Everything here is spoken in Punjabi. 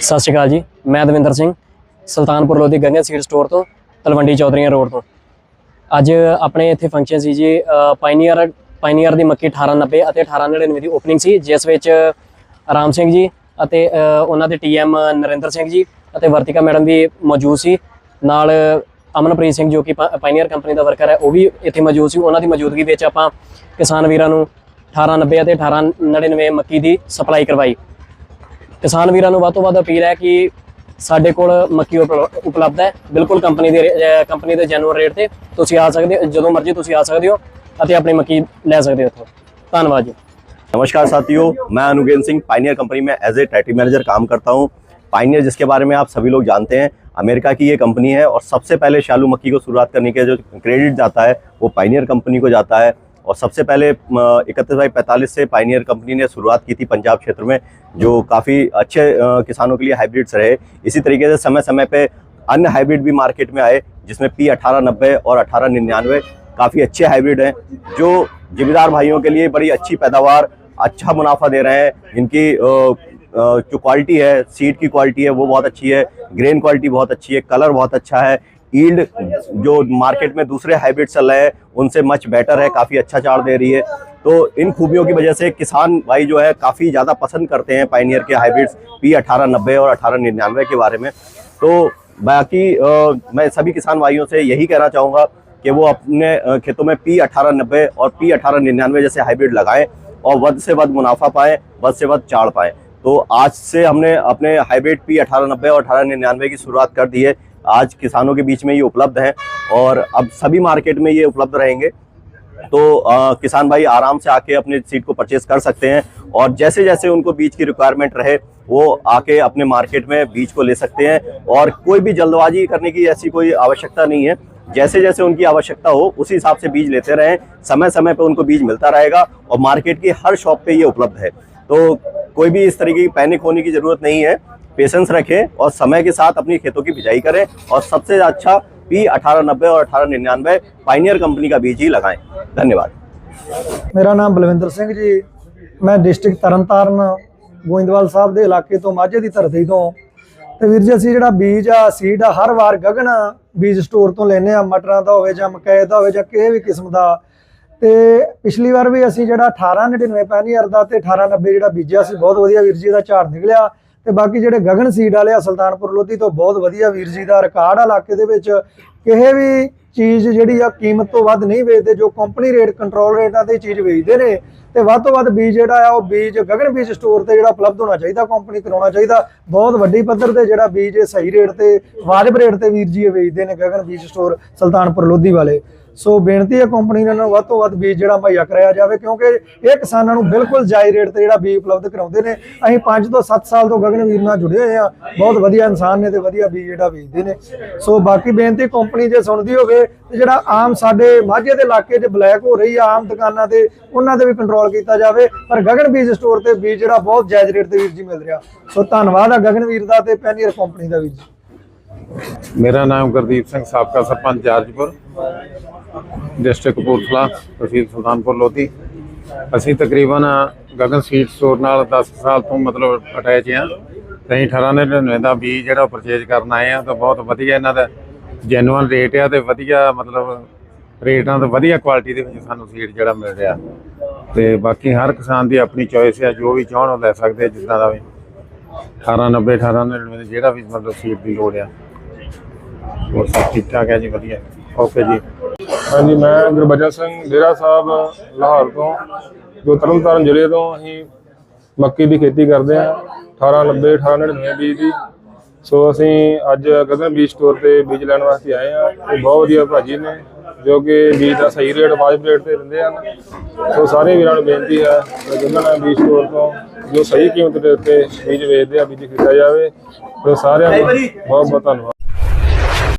ਸਤਿ ਸ਼੍ਰੀ ਅਕਾਲ ਜੀ, ਮੈਂ ਦਵਿੰਦਰ ਸਿੰਘ, ਸੁਲਤਾਨਪੁਰ ਲੋਧੀ ਗੰਗਾ ਸੀਡ ਸਟੋਰ ਤੋਂ, ਤਲਵੰਡੀ ਚੌਧਰੀਆਂ ਰੋਡ ਤੋਂ। ਅੱਜ ਆਪਣੇ ਇੱਥੇ ਫੰਕਸ਼ਨ ਸੀ ਜੀ ਪਾਇਨੀਅਰ ਪਾਇਨੀਅਰ ਦੀ ਮੱਕੀ 1890 ਅਤੇ 1899 ਦੀ ਓਪਨਿੰਗ ਸੀ, ਜਿਸ ਵਿੱਚ ਰਾਮ ਸਿੰਘ ਜੀ ਅਤੇ ਉਹਨਾਂ ਦੇ ਟੀਐਮ ਨਰਿੰਦਰ ਸਿੰਘ ਜੀ ਅਤੇ ਵਰਤਿਕਾ ਮੈਡਮ ਵੀ ਮੌਜੂਦ ਸੀ। ਨਾਲ ਅਮਨਪ੍ਰੀਤ ਸਿੰਘ ਜੋ ਕਿ ਪਾਇਨੀਅਰ ਕੰਪਨੀ ਦਾ ਵਰਕਰ ਹੈ, ਉਹ ਵੀ ਇੱਥੇ ਮੌਜੂਦ ਸੀ। ਉਹਨਾਂ ਦੀ ਮੌਜੂਦਗੀ ਵਿੱਚ ਆਪਾਂ ਕਿਸਾਨ ਵੀਰਾਂ ਨੂੰ 1890 ਅਤੇ 1899 ਮੱਕੀ ਦੀ ਸਪਲਾਈ ਕਰਵਾਈ। ਕਿਸਾਨ ਵੀਰਾਂ ਨੂੰ ਵੱਧ ਤੋਂ ਵੱਧ ਅਪੀਲ ਹੈ ਕਿ ਸਾਡੇ ਕੋਲ ਮੱਕੀ ਉਪਲ- ਉਪਲਬਧ ਹੈ ਬਿਲਕੁਲ ਕੰਪਨੀ ਦੇ ਕੰਪਨੀ ਦੇ ਜੈਨੂਅਲ ਰੇਟ ਤੇ ਤੁਸੀਂ ਆ ਸਕਦੇ ਹੋ ਜਦੋਂ ਮਰਜ਼ੀ ਤੁਸੀਂ ਆ ਸਕਦੇ ਹੋ ਅਤੇ ਆਪਣੀ ਮੱਕੀ ਲੈ ਸਕਦੇ ਹੋ ਇੱਥੋਂ ਧੰਨਵਾਦ ਜੀ नमस्कार साथियों मैं अनुगेन सिंह पाइनियर कंपनी में एज ए टैटी मैनेजर काम करता हूं पाइनियर जिसके बारे में आप सभी लोग जानते हैं अमेरिका की ये कंपनी है और सबसे पहले शालू मक्की को शुरुआत करने के जो क्रेडिट जाता है वो पाइनियर कंपनी को जाता है और सबसे पहले इकतीस बाई पैंतालीस से पाइनियर कंपनी ने शुरुआत की थी पंजाब क्षेत्र में, जो काफ़ी अच्छे किसानों के लिए हाइब्रिड्स रहे। इसी तरीके से समय समय पे अन्य हाइब्रिड भी मार्केट में आए, जिसमें पी अठारह नब्बे और अठारह निन्यानवे काफ़ी अच्छे हाइब्रिड हैं, जो जिम्मेदार भाइयों के लिए बड़ी अच्छी पैदावार अच्छा मुनाफा दे रहे हैं। इनकी जो क्वालिटी है सीड की क्वालिटी है, वो बहुत अच्छी है ग्रेन क्वालिटी बहुत अच्छी है कलर बहुत अच्छा है। ईल्ड जो मार्केट में दूसरे हाइब्रिड चल रहे हैं उनसे मच बेटर है काफ़ी अच्छा चार दे रही है। तो इन खूबियों की वजह से किसान भाई जो है काफ़ी ज़्यादा पसंद करते हैं पाइनियर के हाइब्रिड्स पी अठारह नब्बे और अठारह निन्यानवे के बारे में। तो बाकी अ, मैं सभी किसान भाइयों से यही कहना चाहूँगा कि वो अपने खेतों में पी अठारह नब्बे और पी अठारह निन्यानवे जैसे हाइब्रिड लगाएँ और वध से वध मुनाफा पाएँ वध से वध चाड़ पाएँ। तो आज से हमने अपने हाइब्रिड पी अठारह नब्बे और अठारह निन्यानवे की शुरुआत कर दी है। आज किसानों के बीच में ये उपलब्ध है और अब सभी मार्केट में ये उपलब्ध रहेंगे। तो अ, किसान भाई आराम से आके अपने सीड को परचेज कर सकते हैं और जैसे जैसे उनको बीज की रिक्वायरमेंट रहे वो आके अपने मार्केट में बीज को ले सकते हैं और कोई भी जल्दबाजी करने की ऐसी कोई आवश्यकता नहीं है। जैसे जैसे उनकी आवश्यकता हो उसी हिसाब से बीज लेते रहें समय समय पर उनको बीज मिलता रहेगा और मार्केट की हर शॉप पे ये उपलब्ध है। तो कोई भी इस तरीके की पैनिक होने की ज़रूरत नहीं है। पेशेंस रखें और समय के साथ अपनी खेतों की बिजाई करें और सबसे अच्छा पी अठारह नब्बे और अठारह निन्यानवे पाइनियर कंपनी का बीज ही लगाएं धन्यवाद ਮੇਰਾ ਨਾਮ ਬਲਵਿੰਦਰ ਸਿੰਘ ਜੀ ਮੈਂ ਡਿਸਟ੍ਰਿਕਟ ਤਰਨਤਾਰਨ ਗੋਇੰਦਵਾਲ ਸਾਹਿਬ ਦੇ ਇਲਾਕੇ ਤੋਂ ਮਾਝੇ ਦੀ ਧਰਤੀ ਤੋਂ ਤੇ ਵੀਰ ਜੀ ਅਸੀਂ ਜਿਹੜਾ ਬੀਜ ਆ ਸੀਡ ਆ ਹਰ ਵਾਰ ਗਗਨ ਬੀਜ ਸਟੋਰ ਤੋਂ ਲੈਨੇ ਆ ਮਟਰਾਂ ਦਾ ਹੋਵੇ ਜਾਂ ਮਕਈ ਦਾ ਹੋਵੇ ਜਾਂ ਕਿਸੇ ਵੀ ਕਿਸਮ ਦਾ ਤੇ ਪਿਛਲੀ ਵਾਰ ਵੀ ਅਸੀਂ ਜਿਹੜਾ 1899 ਪੈਨੀਅਰ ਦਾ ਤੇ 1890 ਜਿਹੜਾ ਬੀਜਿਆ ਸੀ ਬਹੁਤ ਵਧੀਆ ਵੀਰ ਜੀ ਦਾ ਝਾੜ ਨਿਕਲਿਆ ਤੇ ਬਾਕੀ ਜਿਹੜੇ ਗਗਨ ਸੀਡ ਵਾਲੇ ਆ ਸੁਲਤਾਨਪੁਰ ਲੋਧੀ ਤੋਂ ਬਹੁਤ ਵਧੀਆ ਵੀਰ ਜੀ ਦਾ ਰਿਕਾਰਡ ਆ ਇਲਾਕੇ ਦੇ ਵਿੱਚ, ਕਿਸੇ ਵੀ ਚੀਜ਼ ਜਿਹੜੀ ਆ ਕੀਮਤ ਤੋਂ ਵੱਧ ਨਹੀਂ ਵੇਚਦੇ, ਜੋ ਕੰਪਨੀ ਰੇਟ ਕੰਟਰੋਲ ਰੇਟਾਂ ਤੇ ਚੀਜ਼ ਵੇਚਦੇ ਨੇ। ਤੇ ਵੱਧ ਤੋਂ ਵੱਧ ਬੀਜ ਜਿਹੜਾ ਆ, ਉਹ ਬੀਜ ਗਗਨ ਬੀਜ ਸਟੋਰ ਤੇ ਜਿਹੜਾ ਉਪਲਬਧ ਹੋਣਾ ਚਾਹੀਦਾ ਕੰਪਨੀ ਕਰਾਉਣਾ ਚਾਹੀਦਾ। ਬਹੁਤ ਵੱਡੀ ਪੱਧਰ ਤੇ ਜਿਹੜਾ ਬੀਜ ਇਹ ਸਹੀ ਰੇਟ ਤੇ, ਵਾਜਬ ਰੇਟ ਤੇ ਵੀਰ ਜੀ ਇਹ ਵੇਚਦੇ ਨੇ ਗਗਨ ਬੀਜ ਸਟੋਰ ਸੁਲਤਾਨਪੁਰ ਲੋਧੀ ਵਾਲੇ। ਸੋ ਬੇਨਤੀ ਹੈ ਕੰਪਨੀ ਨੂੰ ਵੱਧ ਤੋਂ ਵੱਧ ਬੀਜ ਜਿਹੜਾ ਮੁਹੱਈਆ ਕਰਾਇਆ ਜਾਵੇ, ਕਿਉਂਕਿ ਇਹ ਕਿਸਾਨਾਂ ਨੂੰ ਬਿਲਕੁਲ ਜਾਇਜ਼ ਰੇਟ ਤੇ ਜਿਹੜਾ ਬੀਜ ਉਪਲਬਧ ਕਰਾਉਂਦੇ ਨੇ। ਅਸੀਂ 5 ਤੋਂ 7 ਸਾਲ ਤੋਂ ਗਗਨਵੀਰ ਨਾਲ ਜੁੜੇ ਹੋਏ ਆ ਬਹੁਤ ਵਧੀਆ ਇਨਸਾਨ ਨੇ ਤੇ ਵਧੀਆ ਬੀਜ ਜਿਹੜਾ ਵੇਚਦੇ ਨੇ। ਸੋ ਬਾਕੀ ਬੇਨਤੀ ਕੰਪਨੀ ਜੇ ਸੁਣਦੀ ਹੋਵੇ, ਤੇ ਜਿਹੜਾ ਆਮ ਸਾਡੇ ਮਾਝੇ ਦੇ ਇਲਾਕੇ 'ਚ ਬਲੈਕ ਹੋ ਰਹੀ ਆ, ਆਮ ਦੁਕਾਨਾਂ ਤੇ, ਉਹਨਾਂ ਤੇ ਵੀ ਕੰਟਰੋਲ ਕੀਤਾ ਜਾਵੇ। ਪਰ ਗਗਨ ਬੀਜ ਸਟੋਰ ਤੇ ਬੀਜ ਜਿਹੜਾ ਬਹੁਤ ਜਾਇਜ਼ ਰੇਟ ਤੇ ਵੀਰ ਜੀ ਮਿਲ ਰਿਹਾ। ਸੋ ਧੰਨਵਾਦ ਆ ਗਗਨਵੀਰ ਦਾ ਤੇ ਪੈਨੀਅਰ ਕੰਪਨੀ ਦਾ ਵੀਰ ਜੀ। ਮੇਰਾ ਨਾਮ ਗੁਰਦੀਪ ਸਿੰਘ, ਸਾਬਕਾ ਸਰਪੰਚ ਜਾਰਜਪੁਰ। ਡਿਸਟ੍ਰਿਕਟ ਕਪੂਰਥਲਾ ਤਹਿਸੀਲ ਸੁਲਤਾਨਪੁਰ ਲੋਧੀ। ਅਸੀਂ ਤਕਰੀਬਨ ਗਗਨ ਸੀਟ ਸਟੋਰ ਨਾਲ 10 ਸਾਲ ਤੋਂ ਮਤਲਬ ਅਟੈਚ ਆ ਅਸੀਂ 1899 ਦਾ ਬੀਜ ਜਿਹੜਾ ਪਰਚੇਜ ਕਰਨ ਆਏ ਆ ਤਾਂ ਬਹੁਤ ਵਧੀਆ ਇਹਨਾਂ ਦਾ ਜੈਨੂਅਨ ਰੇਟ ਆ ਤੇ ਵਧੀਆ ਮਤਲਬ ਰੇਟਾਂ ਤੇ ਵਧੀਆ ਕੁਆਲਿਟੀ ਦੇ ਵਿੱਚ ਸਾਨੂੰ ਸੀਡ ਜਿਹੜਾ ਮਿਲ ਰਿਹਾ। ਤੇ ਬਾਕੀ ਹਰ ਕਿਸਾਨ ਦੀ ਆਪਣੀ ਚੋਇਸ ਆ ਜੋ ਵੀ ਚਾਹਣ ਉਹ ਲੈ ਸਕਦੇ ਆ, ਜਿੱਦਾਂ ਦਾ ਵੀ। 1890 1899 ਜਿਹੜਾ ਵੀ ਮਤਲਬ ਸੀਡ ਦੀ ਲੋੜ ਆ। ਹੋਰ ਸਭ ਠੀਕ ਠਾਕ ਹੈ ਜੀ ਵਧੀਆ। ਓਕੇ ਜੀ। ਹਾਂਜੀ, ਮੈਂ ਗੁਰਬਚਨ ਸਿੰਘ ਡੇਰਾ ਸਾਹਿਬ, ਲਾਹੌਰ ਤੋਂ। ਜੋ ਤਰਨਤਾਰਨ ਜ਼ਿਲ੍ਹੇ ਤੋਂ ਅਸੀਂ ਮੱਕੀ ਦੀ ਖੇਤੀ ਕਰਦੇ ਹਾਂ। 1890 1899 ਬੀਜ ਦੀ। ਸੋ ਅਸੀਂ ਅੱਜ ਗਗਨ ਬੀਜ ਸਟੋਰ ਤੇ ਬੀਜ ਲੈਣ ਵਾਸਤੇ ਆਏ ਹਾਂ। ਤੇ ਬਹੁਤ ਵਧੀਆ ਭਾਜੀ ਨੇ, ਜੋ ਕਿ ਬੀਜ ਦਾ ਸਹੀ ਰੇਟ ਵਾਜਬ ਰੇਟ ਤੇ ਦਿੰਦੇ ਹਨ। ਸੋ ਸਾਰੇ ਵੀਰਾਂ ਨੂੰ ਬੇਨਤੀ ਹੈ ਕਿ ਗਗਨ ਬੀਜ ਸਟੋਰ ਤੋਂ ਜੋ ਸਹੀ ਕੀਮਤ ਦੇ ਉੱਤੇ ਬੀਜ ਵੇਚਦੇ ਆ, ਬੀਜ ਖਰੀਦਿਆ ਜਾਵੇ। ਸੋ ਸਾਰਿਆਂ ਨੂੰ ਬਹੁਤ ਬਹੁਤ ਧੰਨਵਾਦ।